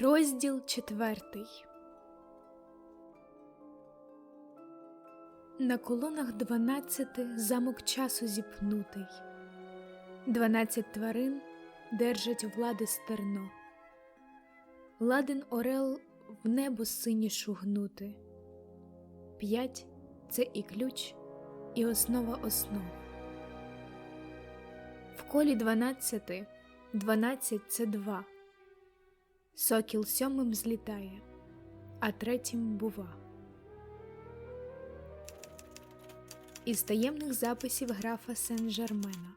Розділ четвертий. На колонах дванадцяти замок часу зіпнутий. Дванадцять тварин держать влади стерно. Ладен орел в небо синє шугнути. П'ять це і ключ, і основа основ. В колі дванадцяти дванадцять це два. Сокіл сьомим злітає, а третім бува. Із таємних записів графа Сен-Жермена.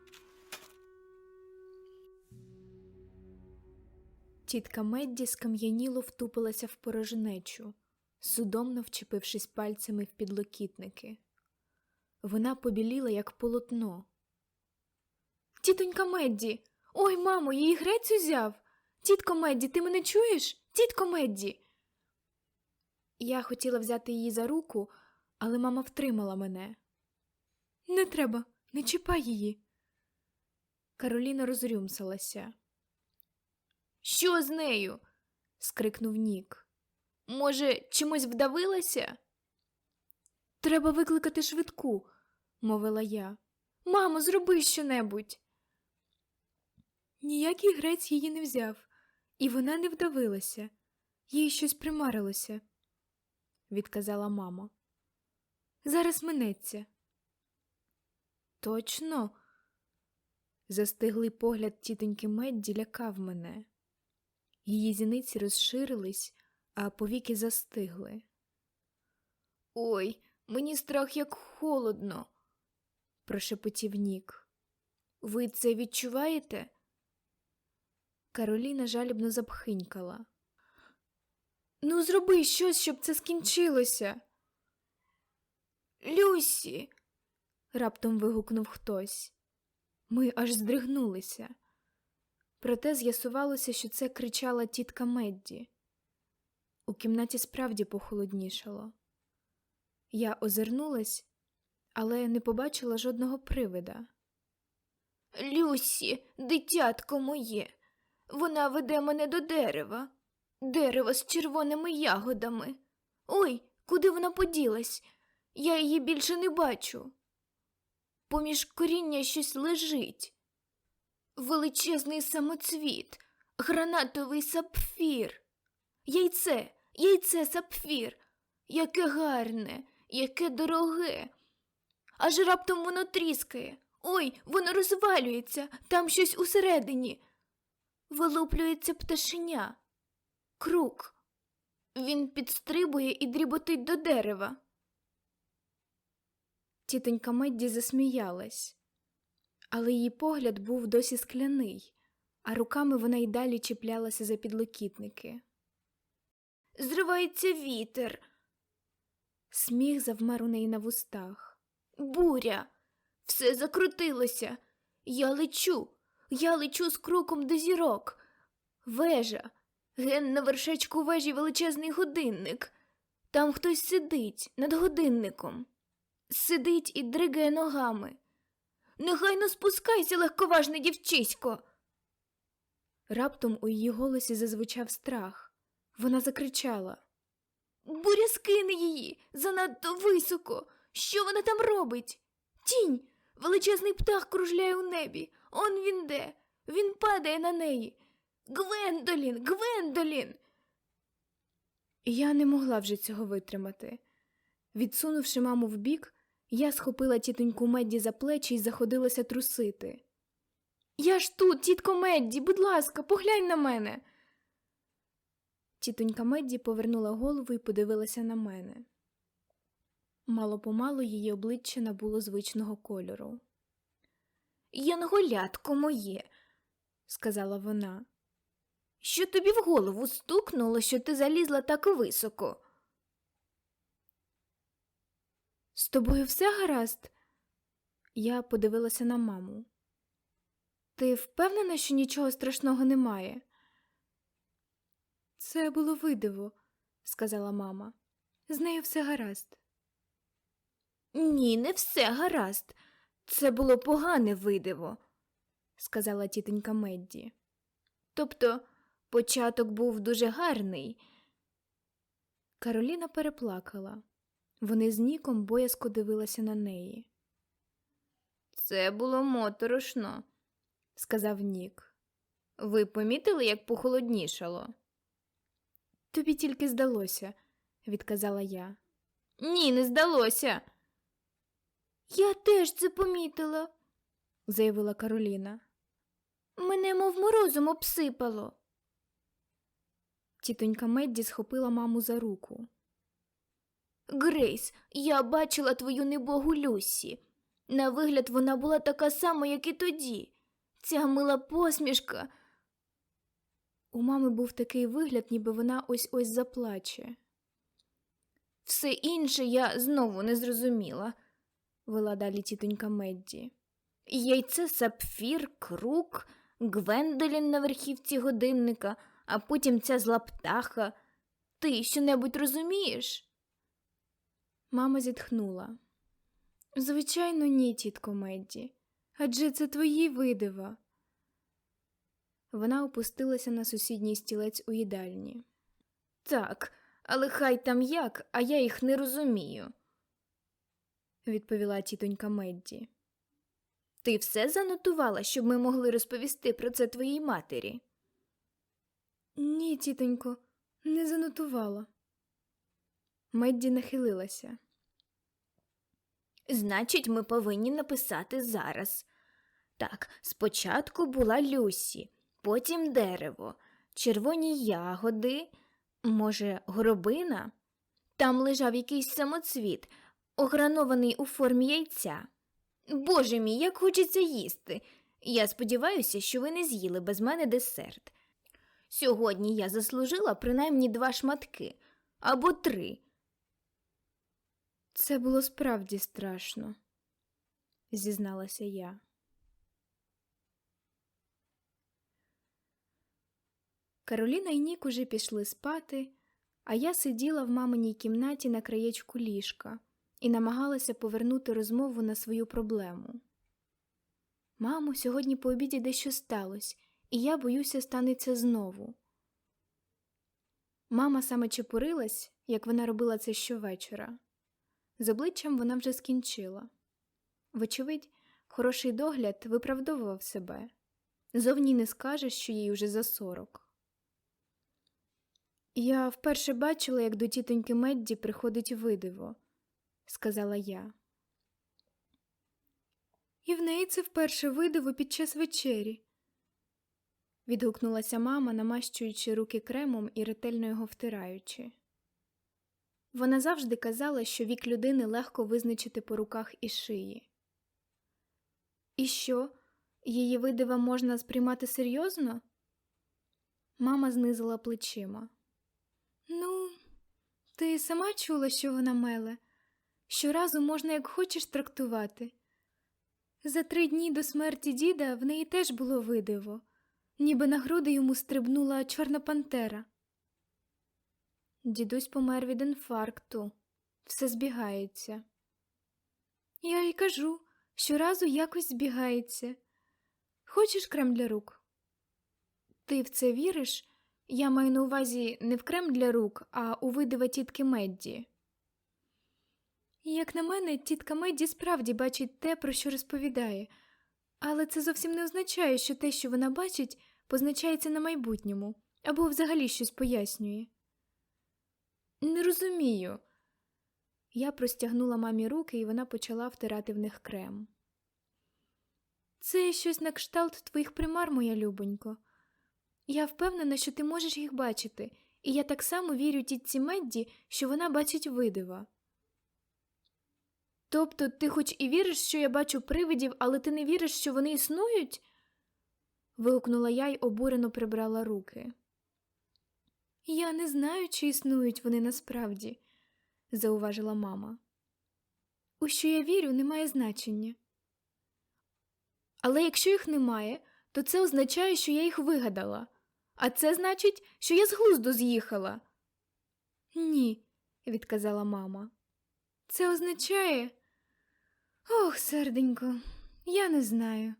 Тітка Медді скам'яніло втупилася в порожнечу, судомно вчепившись пальцями в підлокітники. Вона побіліла, як полотно. Тітонька Медді! Ой, мамо, її грець узяв! Тітко Медді, ти мене чуєш? Тітко Медді. Я хотіла взяти її за руку, але мама втримала мене. Не треба, не чіпай її. Кароліна розрюмсалася. Що з нею? скрикнув Нік. Може, чимось вдавилася? Треба викликати швидку, мовила я. Мамо, зроби щонебудь. Ніякий грець її не взяв, і вона не вдавилася, їй щось примарилося, відказала мама. Зараз минеться. Точно, застиглий погляд тітоньки Медді лякав мене. Її зіниці розширились, а повіки застигли. Ой, мені страх як холодно, прошепотів Нік. Ви це відчуваєте? Кароліна жалібно запхинькала. Ну, зроби щось, щоб це скінчилося. Люсі. раптом вигукнув хтось. Ми аж здригнулися. Проте з'ясувалося, що це кричала тітка Медді. У кімнаті справді похолоднішало. Я озирнулась, але не побачила жодного привида. Люсі, дитятко моє, вона веде мене до дерева, дерево з червоними ягодами. Ой, куди вона поділась? Я її більше не бачу. Поміж коріння щось лежить. Величезний самоцвіт, гранатовий сапфір. Яйце, яйце сапфір. Яке гарне, яке дороге. Аж раптом воно тріскає. Ой, воно розвалюється, там щось усередині. Вилуплюється пташеня. Крук. Він підстрибує і дріботить до дерева. Тітонька Медді засміялась, але її погляд був досі скляний, а руками вона й далі чіплялася за підлокітники. Зривається вітер. Сміх завмер у неї на вустах. Буря. Все закрутилося. Я лечу, я лечу з кроком до зірок. Вежа. Ген на вершечку вежі величезний годинник. Там хтось сидить над годинником. Сидить і дригає ногами. Негайно спускайся, легковажне дівчисько. Раптом у її голосі зазвучав страх. Вона закричала. Буря скине її занадто високо. Що вона там робить? Тінь. Величезний птах кружляє у небі. Он він де. Він падає на неї. Гвендолін, Гвендолін. Я не могла вже цього витримати. Відсунувши маму вбік, я схопила тітоньку Медді за плечі і заходилася трусити. Я ж тут, тітко Медді, будь ласка, поглянь на мене. Тітонька Медді повернула голову і подивилася на мене. Мало помалу її обличчя набуло звичного кольору. Янголятко моє, сказала вона. Що тобі в голову стукнуло, що ти залізла так високо? З тобою все гаразд? Я подивилася на маму. Ти впевнена, що нічого страшного немає? Це було видиво, сказала мама. З нею все гаразд. Ні, не все гаразд. Це було погане видиво, сказала тітонька Медді. Тобто, Початок був дуже гарний. Кароліна переплакала. Вони з Ніком боязко дивилися на неї. Це було моторошно, сказав Нік. Ви помітили, як похолоднішало? Тобі тільки здалося, відказала я. Ні, не здалося. Я теж це помітила, заявила Кароліна. Мене мов морозом обсипало. Тітонька Медді схопила маму за руку. Грейс, я бачила твою небогу Люсі. На вигляд вона була така сама, як і тоді. Ця мила посмішка. У мами був такий вигляд, ніби вона ось ось заплаче. Все інше я знову не зрозуміла, вела далі тітонька Медді. Яйце сапфір, крук, Гвендолін на верхівці годинника, а потім ця зла птаха. Ти що-небудь розумієш? Мама зітхнула. Звичайно, ні, тітко Медді. Адже це твої видива. Вона опустилася на сусідній стілець у їдальні. Так, але хай там як, а я їх не розумію, відповіла тітонька Медді. Ти все занотувала, щоб ми могли розповісти про це твоїй матері? Ні, тітонько, не занотувала. Медді нахилилася. Значить, ми повинні написати зараз. Так, спочатку була Люсі, потім дерево, червоні ягоди, може, горобина? Там лежав якийсь самоцвіт, огранований у формі яйця. Боже мій, як хочеться їсти. Я сподіваюся, що ви не з'їли без мене десерт. Сьогодні я заслужила принаймні два шматки або три. Це було справді страшно, зізналася я. Кароліна і Нік уже пішли спати, а я сиділа в маминій кімнаті на краєчку ліжка і намагалася повернути розмову на свою проблему. Мамо, сьогодні по обіді дещо сталося, і я боюся, станеться знову. Мама саме чепурилась, як вона робила це щовечора. З обличчям вона вже скінчила. Вочевидь, хороший догляд виправдовував себе. Зовні не скажеш, що їй уже за сорок. Я вперше бачила, як до тітоньки Медді приходить видиво, сказала я. І в неї це вперше видиво під час вечері. Відгукнулася мама, намащуючи руки кремом і ретельно його втираючи. Вона завжди казала, що вік людини легко визначити по руках і шиї. І що, її видива можна сприймати серйозно? Мама знизила плечима. Ну, ти сама чула, що вона меле. Щоразу можна як хочеш трактувати. За три дні до смерті діда в неї теж було видиво, ніби на груди йому стрибнула чорна пантера. Дідусь помер від інфаркту, все збігається. Я й кажу, щоразу якось збігається. Хочеш крем для рук? Ти в це віриш? Я маю на увазі не в крем для рук, а у видива тітки Медді. Як на мене, тітка Медді справді бачить те, про що розповідає, але це зовсім не означає, що те, що вона бачить, позначається на майбутньому або взагалі щось пояснює. Не розумію. Я простягнула мамі руки, і вона почала втирати в них крем. Це щось на кшталт твоїх примар, моя любонько. Я впевнена, що ти можеш їх бачити, і я так само вірю тітці Медді, що вона бачить видива. Тобто ти хоч і віриш, що я бачу привидів, але ти не віриш, що вони існують? вигукнула я й обурено прибрала руки. Я не знаю, чи існують вони насправді, зауважила мама. У що я вірю, не має значення. Але якщо їх немає, то це означає, що я їх вигадала, а це значить, що я з глузду з'їхала. Ні, відказала мама. Це означає. Ох, серденько, я не знаю.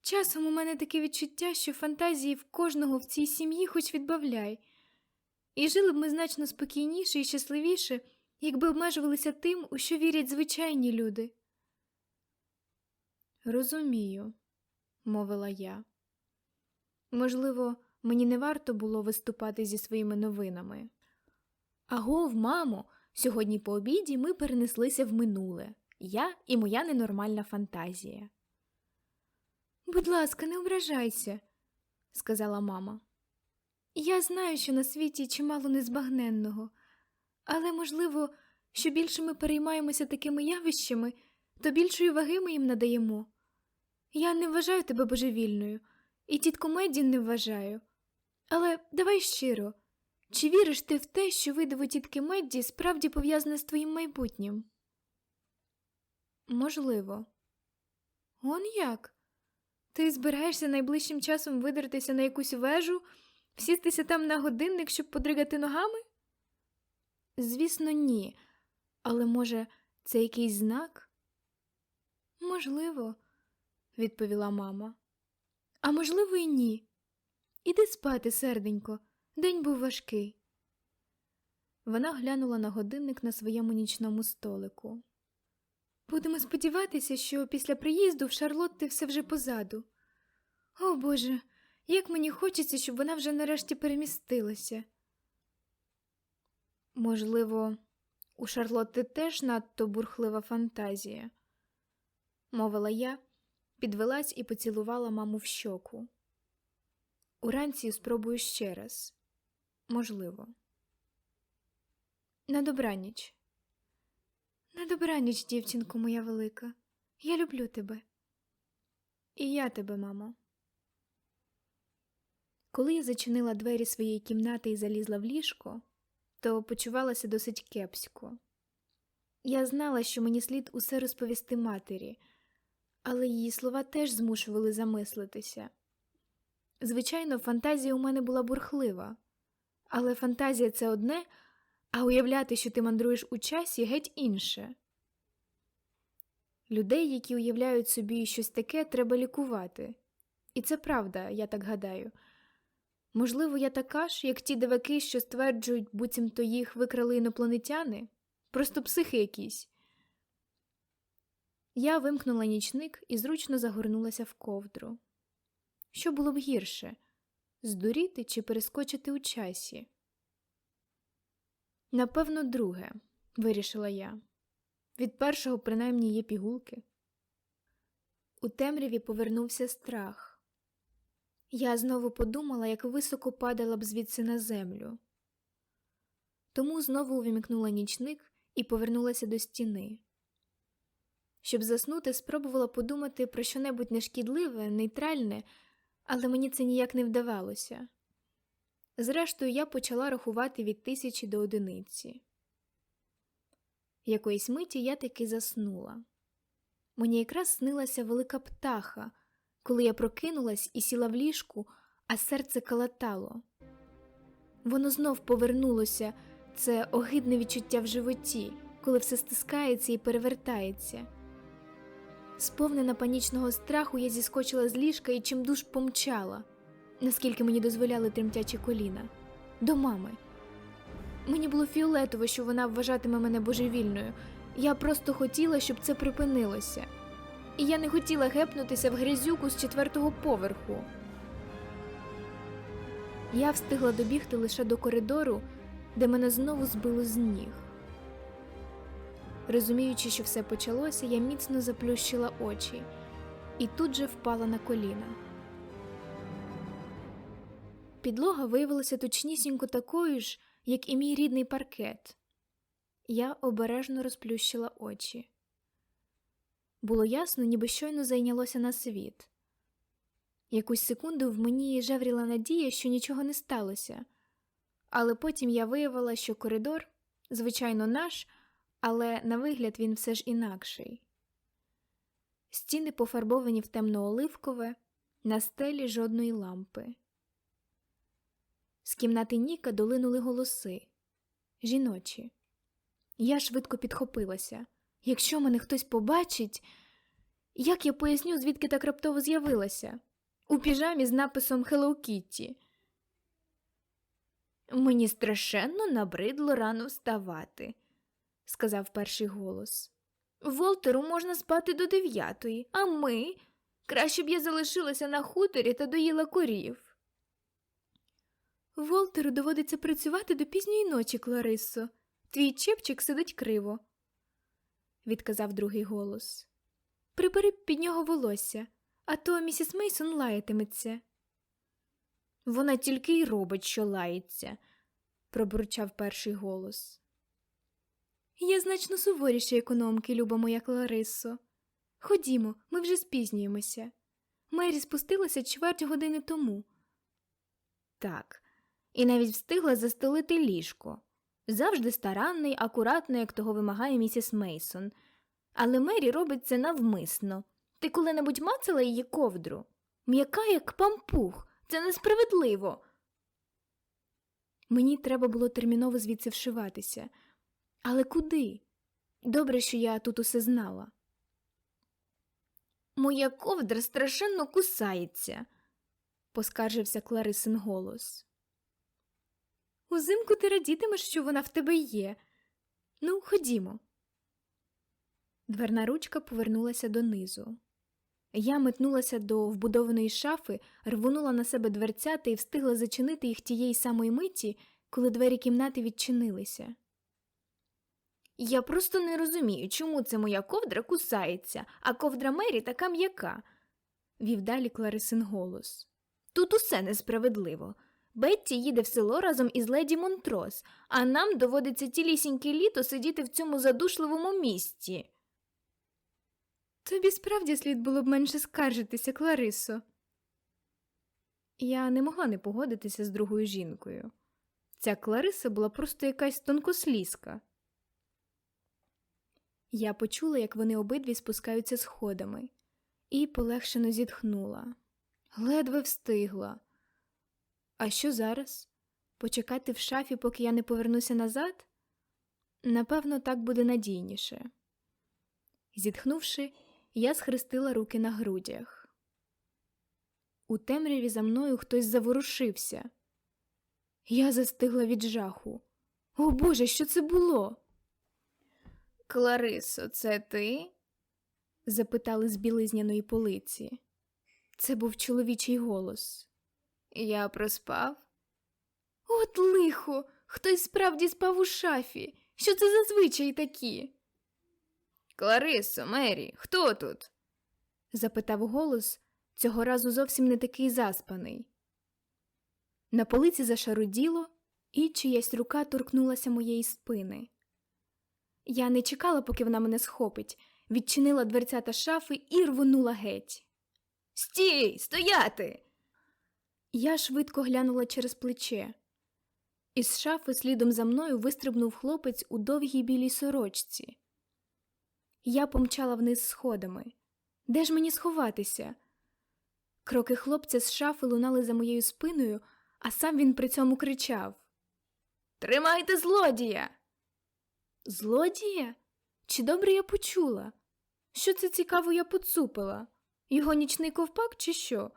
Часом у мене таке відчуття, що фантазії в кожного в цій сім'ї хоч відбавляй. І жили б ми значно спокійніше і щасливіше, якби обмежувалися тим, у що вірять звичайні люди. Розумію, мовила я. Можливо, мені не варто було виступати зі своїми новинами. Агов, мамо, сьогодні по обіді ми перенеслися в минуле я і моя ненормальна фантазія. Будь ласка, не ображайся, сказала мама. Я знаю, що на світі чимало незбагненного, але, можливо, що більше ми переймаємося такими явищами, то більшої ваги ми їм надаємо. Я не вважаю тебе божевільною, і тітку Медді не вважаю. Але давай щиро, чи віриш ти в те, що видиво тітки Медді справді пов'язане з твоїм майбутнім? Можливо. Он як? Ти збираєшся найближчим часом видертися на якусь вежу, сістися там на годинник, щоб подригати ногами? Звісно, ні. Але, може, це якийсь знак? Можливо, відповіла мама. А можливо, і ні. Іди спати, серденько, день був важкий. Вона глянула на годинник на своєму нічному столику. Будемо сподіватися, що після приїзду в Шарлотти все вже позаду. О Боже, як мені хочеться, щоб вона вже нарешті перемістилася. Можливо, у Шарлотти теж надто бурхлива фантазія, мовила я, підвелась і поцілувала маму в щоку. Уранці спробую ще раз. Можливо. На добраніч. На добраніч, дівчинко моя велика. Я люблю тебе. І я тебе, мамо. Коли я зачинила двері своєї кімнати і залізла в ліжко, то почувалася досить кепсько. Я знала, що мені слід усе розповісти матері, але її слова теж змушували замислитися. Звичайно, фантазія у мене була бурхлива, але фантазія це одне, а уявляти, що ти мандруєш у часі, геть інше. Людей, які уявляють собі щось таке, треба лікувати. І це правда, я так гадаю. Можливо, я така ж, як ті диваки, що стверджують, буцімто їх викрали інопланетяни, просто психи якісь. Я вимкнула нічник і зручно загорнулася в ковдру. Що було б гірше здуріти чи перескочити у часі? Напевно, друге, вирішила я. Від першого, принаймні, є пігулки. У темряві повернувся страх. Я знову подумала, як високо падала б звідси на землю. Тому знову увімкнула нічник і повернулася до стіни. Щоб заснути, спробувала подумати про щонебудь нешкідливе, нейтральне, але мені це ніяк не вдавалося. Зрештою, я почала рахувати від тисячі до одиниці. Якоїсь миті я таки заснула. Мені якраз снилася велика птаха, коли я прокинулась і сіла в ліжку, а серце калатало. Воно знов повернулося, це огидне відчуття в животі, коли все стискається і перевертається. Сповнена панічного страху, я зіскочила з ліжка і чимдуж помчала, наскільки мені дозволяли тремтячі коліна, до мами. Мені було фіолетово, що вона вважатиме мене божевільною. Я просто хотіла, щоб це припинилося. І я не хотіла гепнутися в грязюку з четвертого поверху. Я встигла добігти лише до коридору, де мене знову збило з ніг. Розуміючи, що все почалося, я міцно заплющила очі і тут же впала на коліна. Підлога виявилася точнісінько такою ж, як і мій рідний паркет. Я обережно розплющила очі. Було ясно, ніби щойно зайнялося на світ. Якусь секунду в мені жевріла надія, що нічого не сталося, але потім я виявила, що коридор, звичайно, наш, але на вигляд він все ж інакший. Стіни пофарбовані в темно-оливкове, на стелі жодної лампи. З кімнати Ніка долинули голоси жіночі. Я швидко підхопилася. Якщо мене хтось побачить, Як я поясню, звідки так раптово з'явилася? У піжамі з написом Hello Kitty. Мені страшенно набридло рано вставати, сказав перший голос. Волтеру можна спати до дев'ятої, а ми. Краще б я залишилася на хуторі та доїла корів. Волтеру доводиться працювати до пізньої ночі, Кларисо. Твій чепчик сидить криво, відказав другий голос. Прибери під нього волосся, а то місіс Мейсон лаятиметься. Вона тільки й робить, що лається, пробурчав перший голос. Я значно суворіше економки, люба моя Кларисо. Ходімо, ми вже спізнюємося. Мері спустилася чверть години тому. Так, і навіть встигла застелити ліжко. Завжди старанний, акуратний, як того вимагає місіс Мейсон. Але Мері робить це навмисно. Ти коли-небудь мацала її ковдру? М'яка, як пампух, це несправедливо. Мені треба було терміново звідси вшиватися. Але куди? Добре, що я тут усе знала. Моя ковдра страшенно кусається, поскаржився Кларисин голос. Узимку ти радітимеш, що вона в тебе є. Ну, ходімо. Дверна ручка повернулася донизу. Я метнулася до вбудованої шафи, рвонула на себе дверцята і встигла зачинити їх тієї самої миті, коли двері кімнати відчинилися. Я просто не розумію, чому це моя ковдра кусається, а ковдра Мері така м'яка, вів далі Кларисин голос. Тут усе несправедливо. Бетті їде в село разом із леді Монтрос, а нам доводиться цілісіньке літо сидіти в цьому задушливому місті. Тобі справді слід було б менше скаржитися, Кларисо. Я не могла не погодитися з другою жінкою. Ця Клариса була просто якась тонкослізка. Я почула, як вони обидві спускаються сходами, і полегшено зітхнула. Ледве встигла. А що зараз? Почекати в шафі, поки я не повернуся назад? Напевно, так буде надійніше. Зітхнувши, я схрестила руки на грудях. У темряві за мною хтось заворушився. Я застигла від жаху. О Боже, що це було? Кларисо, це ти? запитали з білизняної полиці. Це був чоловічий голос. Я проспав. От лихо, хтось справді спав у шафі. Що це за звичаї такі? Кларисо, Мері, хто тут? запитав голос, цього разу зовсім не такий заспаний. На полиці зашаруділо, і чиясь рука торкнулася моєї спини. Я не чекала, поки вона мене схопить, відчинила дверцята шафи і рвонула геть. Стій, стояти! Я швидко глянула через плече. Із шафи слідом за мною вистрибнув хлопець у довгій білій сорочці. Я помчала вниз сходами. Де ж мені сховатися? Кроки хлопця з шафи лунали за моєю спиною, а сам він при цьому кричав Тримайте злодія! Злодія? Чи добре я почула? Що це цікаво я поцупила? Його нічний ковпак, чи що?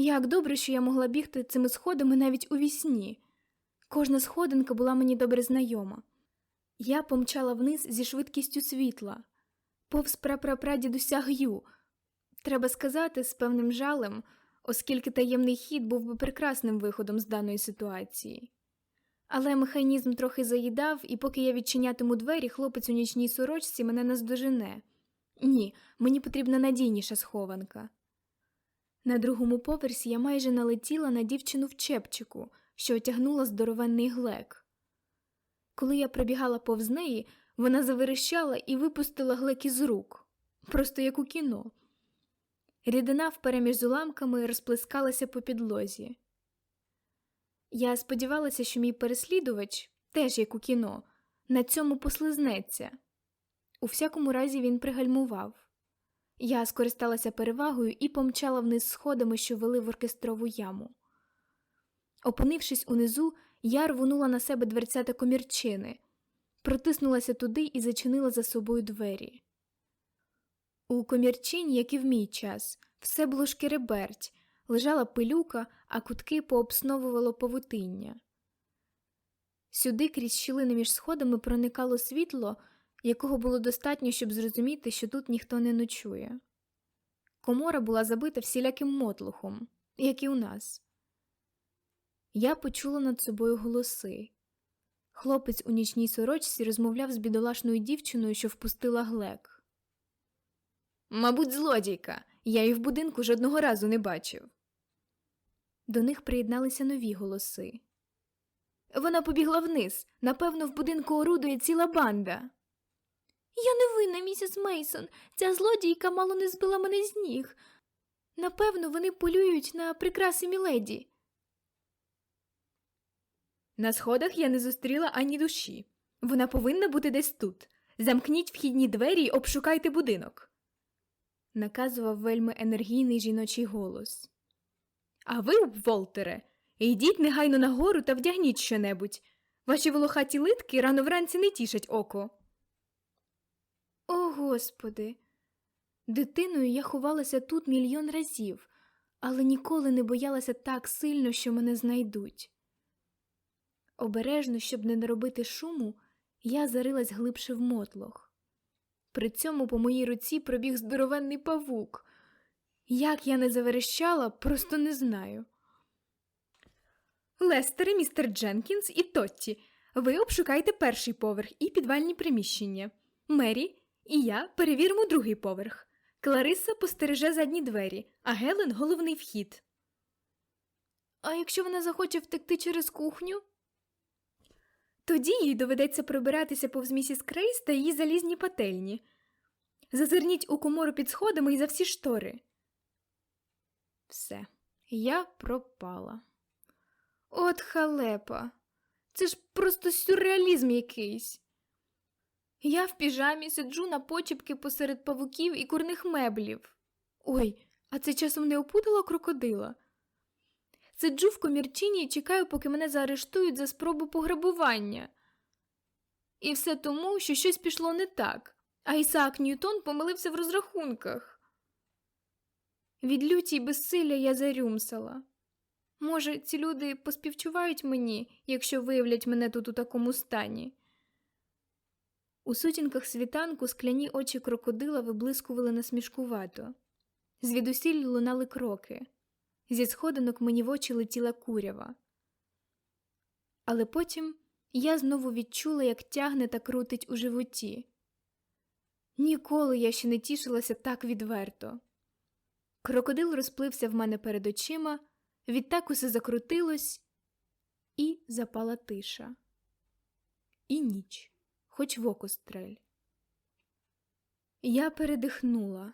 Як добре, що я могла бігти цими сходами навіть у вісні. Кожна сходинка була мені добре знайома. Я помчала вниз зі швидкістю світла, повз прапрапрадідуся Г'ю. Треба сказати, з певним жалем, оскільки таємний хід був би прекрасним виходом з даної ситуації. Але механізм трохи заїдав, і поки я відчинятиму двері, хлопець у нічній сорочці мене наздожене. Ні, мені потрібна надійніша схованка. На другому поверсі я майже налетіла на дівчину в чепчику, що отягнула здоровенний глек. Коли я пробігала повз неї, вона заверещала і випустила глек із рук, просто як у кіно. Рідина впереміж з уламками розплескалася по підлозі. Я сподівалася, що мій переслідувач, теж як у кіно, на цьому послизнеться. У всякому разі він пригальмував. Я скористалася перевагою і помчала вниз сходами, що вели в оркестрову яму. Опинившись унизу, я рвонула на себе дверцята комірчини, протиснулася туди і зачинила за собою двері. У комірчині, як і в мій час, все було шкереберть, лежала пилюка, а кутки пообсновувало павутиння. Сюди крізь щілини між сходами проникало світло, якого було достатньо, щоб зрозуміти, що тут ніхто не ночує. Комора була забита всіляким мотлухом, як і у нас. Я почула над собою голоси. Хлопець у нічній сорочці розмовляв з бідолашною дівчиною, що впустила глек. Мабуть, злодійка. Я її в будинку жодного разу не бачив. До них приєдналися нові голоси. Вона побігла вниз. Напевно, в будинку орудує ціла банда. Я не винна, місіс Мейсон. Ця злодійка мало не збила мене з ніг. Напевно, вони полюють на прикраси міледі. На сходах я не зустріла ані душі. Вона повинна бути десь тут. Замкніть вхідні двері й обшукайте будинок. Наказував вельми енергійний жіночий голос. А ви, Волтере, йдіть негайно нагору та вдягніть щонебудь. Ваші волохаті литки рано вранці не тішать око. Господи. Дитиною я ховалася тут мільйон разів, але ніколи не боялася так сильно, що мене знайдуть. Обережно, щоб не наробити шуму, я зарилась глибше в мотлох. При цьому по моїй руці пробіг здоровенний павук. Як я не заверещала, просто не знаю. Лестере, містер Дженкінс і Тотті, ви обшукайте перший поверх і підвальні приміщення. Мері і я перевіримо другий поверх. Клариса постереже задні двері, а Гелен головний вхід. А якщо вона захоче втекти через кухню? Тоді їй доведеться пробиратися повз місіс Крейс та її залізні пательні. Зазирніть у комору під сходами і за всі штори. Все, я пропала. От халепа. Це ж просто сюрреалізм якийсь. Я в піжамі сиджу на почіпки посеред павуків і курних меблів. Ой, а це часом не опудало крокодила. Сиджу в комірчині і чекаю, поки мене заарештують за спробу пограбування. І все тому, що щось пішло не так, а Ісаак Ньютон помилився в розрахунках. Від люті й безсилля я зарюмсала. Може, ці люди поспівчувають мені, якщо виявлять мене тут у такому стані. У сутінках світанку скляні очі крокодила виблискували насмішкувато. Звідусіль лунали кроки. Зі сходинок мені в очі летіла курява. Але потім я знову відчула, як тягне та крутить у животі. Ніколи я ще не тішилася так відверто. Крокодил розплився в мене перед очима, відтак усе закрутилось, і запала тиша. І ніч, хоч в око стрель. Я передихнула.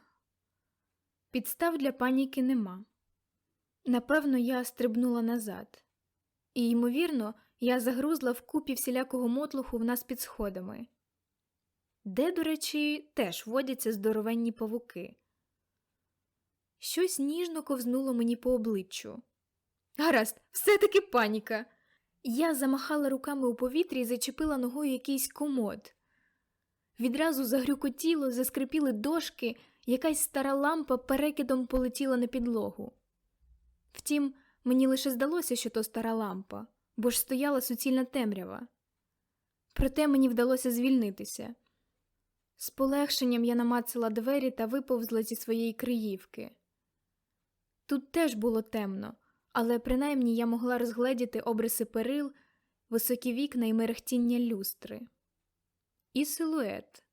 Підстав для паніки нема. Напевно, я стрибнула назад, і, ймовірно, я загрузла в купі всілякого мотлуху в нас під сходами, де, до речі, теж водяться здоровенні павуки. Щось ніжно ковзнуло мені по обличчю. Гаразд, все-таки паніка. Я замахала руками у повітрі і зачепила ногою якийсь комод. Відразу загрюкотіло, заскрипіли дошки, якась стара лампа перекидом полетіла на підлогу. Втім, мені лише здалося, що то стара лампа, бо ж стояла суцільна темрява. Проте мені вдалося звільнитися. З полегшенням я намацала двері та виповзла зі своєї криївки. Тут теж було темно, але принаймні я могла розгледіти обриси перил, високі вікна і мерехтіння люстри, і силует,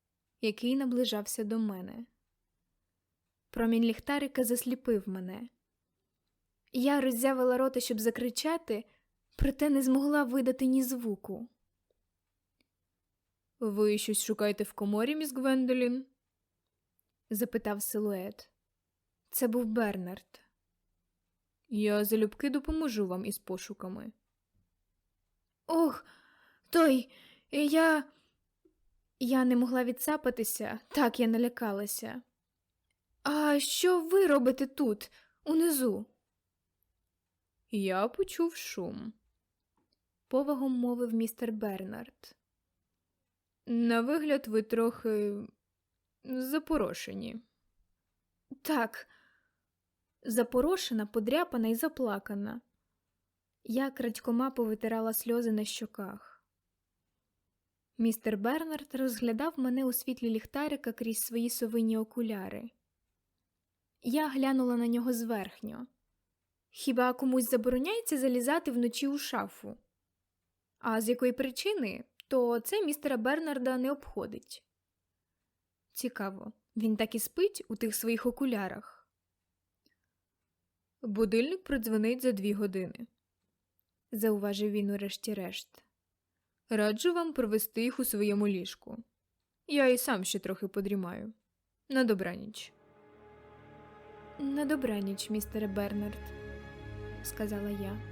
який наближався до мене. Промінь ліхтарика засліпив мене. Я роззявила рота, щоб закричати, проте не змогла видати ні звуку. Ви щось шукаєте в коморі, міс Гвендолін? запитав силует. Це був Бернард. Я залюбки допоможу вам із пошуками. Ох, той, я. Я не могла відсапатися, так я налякалася. А що ви робите тут, унизу? Я почув шум, повагом мовив містер Бернард. На вигляд, ви трохи запорошені. Так. Запорошена, подряпана і заплакана. Я крадькома повитирала сльози на щоках. Містер Бернард розглядав мене у світлі ліхтарика крізь свої совині окуляри. Я глянула на нього зверхньо. Хіба комусь забороняється залізати вночі у шафу? А з якої причини, то це містера Бернарда не обходить. Цікаво, він так і спить у тих своїх окулярах. Будильник продзвонить за дві години, зауважив він урешті-решт. Раджу вам провести їх у своєму ліжку. Я і сам ще трохи подрімаю. На добраніч. На добраніч, містере Бернард, сказала я.